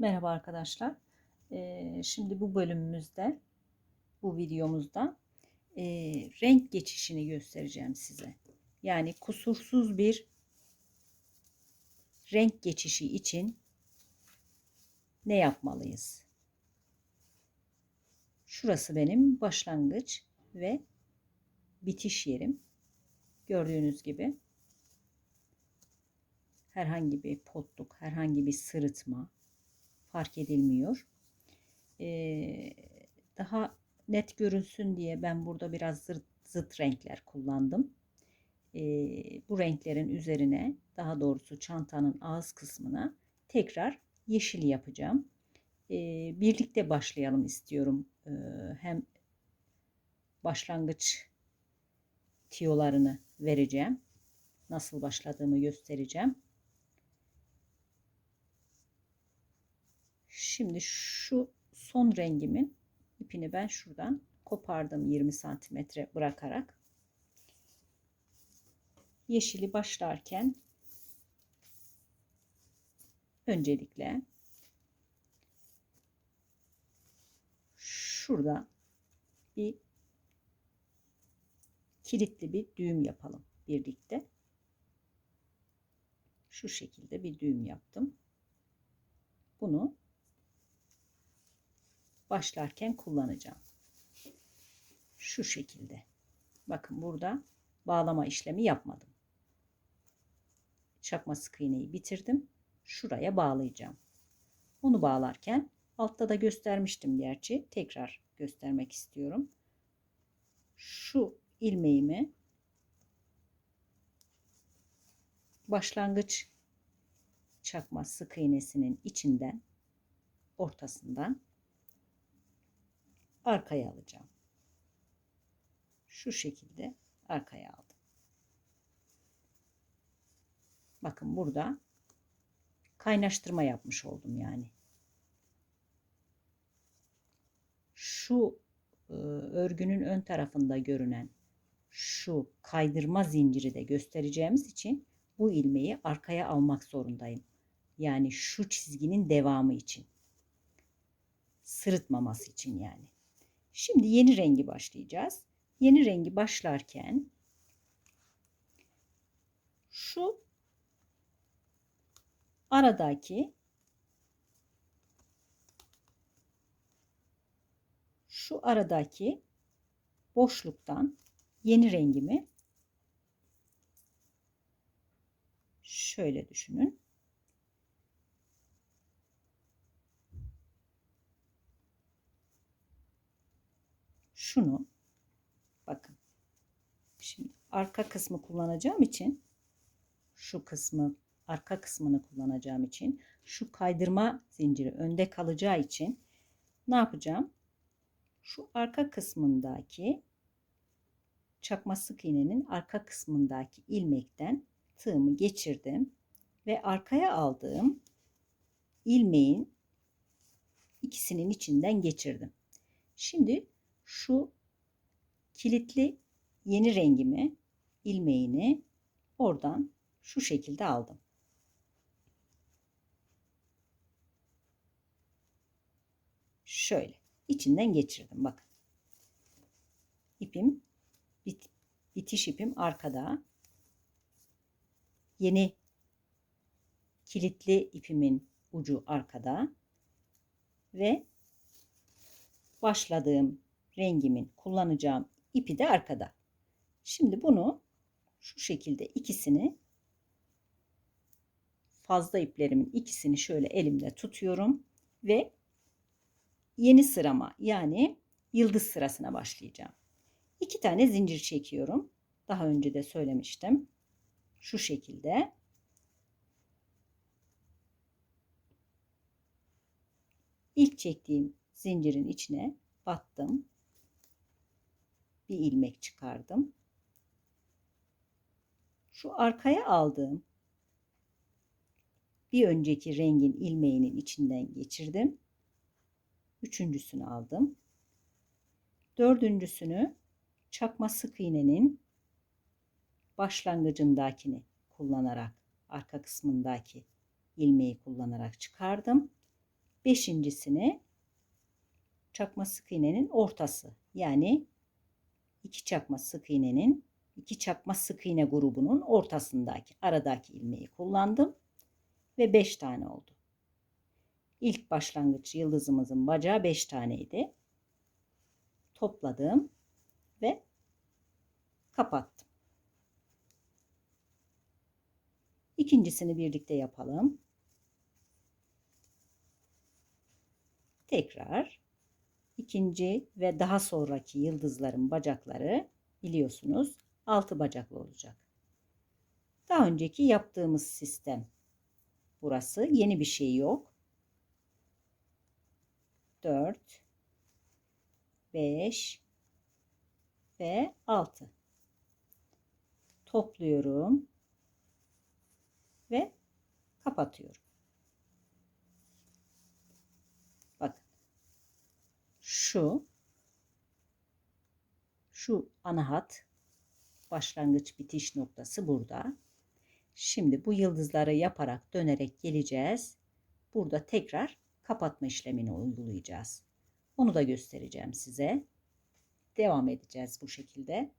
Merhaba arkadaşlar. Ee, şimdi bu bölümümüzde, bu videomuzda e, renk geçişini göstereceğim size. Yani kusursuz bir renk geçişi için ne yapmalıyız? Şurası benim başlangıç ve bitiş yerim. Gördüğünüz gibi herhangi bir potluk, herhangi bir sırıtma, fark edilmiyor. Ee, daha net görünsün diye ben burada biraz zıt, zıt renkler kullandım. Ee, bu renklerin üzerine daha doğrusu çantanın ağız kısmına tekrar yeşil yapacağım. Ee, birlikte başlayalım istiyorum. Ee, hem başlangıç tiyolarını vereceğim. Nasıl başladığımı göstereceğim. Şimdi şu son rengimin ipini ben şuradan kopardım 20 santimetre bırakarak. Yeşili başlarken öncelikle şurada bir kilitli bir düğüm yapalım birlikte. Şu şekilde bir düğüm yaptım. Bunu başlarken kullanacağım. Şu şekilde. Bakın burada bağlama işlemi yapmadım. Çakma sık iğneyi bitirdim. Şuraya bağlayacağım. Onu bağlarken altta da göstermiştim gerçi. Tekrar göstermek istiyorum. Şu ilmeğimi başlangıç çakma sık iğnesinin içinden ortasından arkaya alacağım. Şu şekilde arkaya aldım. Bakın burada kaynaştırma yapmış oldum yani. Şu e, örgünün ön tarafında görünen şu kaydırma zinciri de göstereceğimiz için bu ilmeği arkaya almak zorundayım. Yani şu çizginin devamı için. Sırıtmaması için yani. Şimdi yeni rengi başlayacağız. Yeni rengi başlarken şu aradaki şu aradaki boşluktan yeni rengimi şöyle düşünün. Şunu bakın şimdi arka kısmı kullanacağım için şu kısmı arka kısmını kullanacağım için şu kaydırma zinciri önde kalacağı için ne yapacağım? Şu arka kısmındaki çakma sık iğnenin arka kısmındaki ilmekten tığımı geçirdim ve arkaya aldığım ilmeğin ikisinin içinden geçirdim. Şimdi şu kilitli yeni rengimi ilmeğini oradan şu şekilde aldım. Şöyle içinden geçirdim bakın. İpim bit, bitiş ipim arkada. Yeni kilitli ipimin ucu arkada ve başladığım rengimin kullanacağım ipi de arkada. Şimdi bunu şu şekilde ikisini fazla iplerimin ikisini şöyle elimde tutuyorum ve yeni sırama yani yıldız sırasına başlayacağım. İki tane zincir çekiyorum. Daha önce de söylemiştim. Şu şekilde. İlk çektiğim zincirin içine battım bir ilmek çıkardım. Şu arkaya aldığım bir önceki rengin ilmeğinin içinden geçirdim. Üçüncüsünü aldım. Dördüncüsünü çakma sık iğnenin başlangıcındakini kullanarak arka kısmındaki ilmeği kullanarak çıkardım. Beşincisini çakma sık iğnenin ortası. Yani iki çakma sık iğnenin iki çakma sık iğne grubunun ortasındaki aradaki ilmeği kullandım ve 5 tane oldu. İlk başlangıç yıldızımızın bacağı 5 taneydi. Topladım ve kapattım. İkincisini birlikte yapalım. Tekrar ikinci ve daha sonraki yıldızların bacakları biliyorsunuz altı bacaklı olacak. Daha önceki yaptığımız sistem burası. Yeni bir şey yok. 4 5 ve 6 topluyorum ve kapatıyorum. Bakın. Şu şu ana hat başlangıç bitiş noktası burada. Şimdi bu yıldızları yaparak dönerek geleceğiz. Burada tekrar kapatma işlemini uygulayacağız. Onu da göstereceğim size. Devam edeceğiz bu şekilde.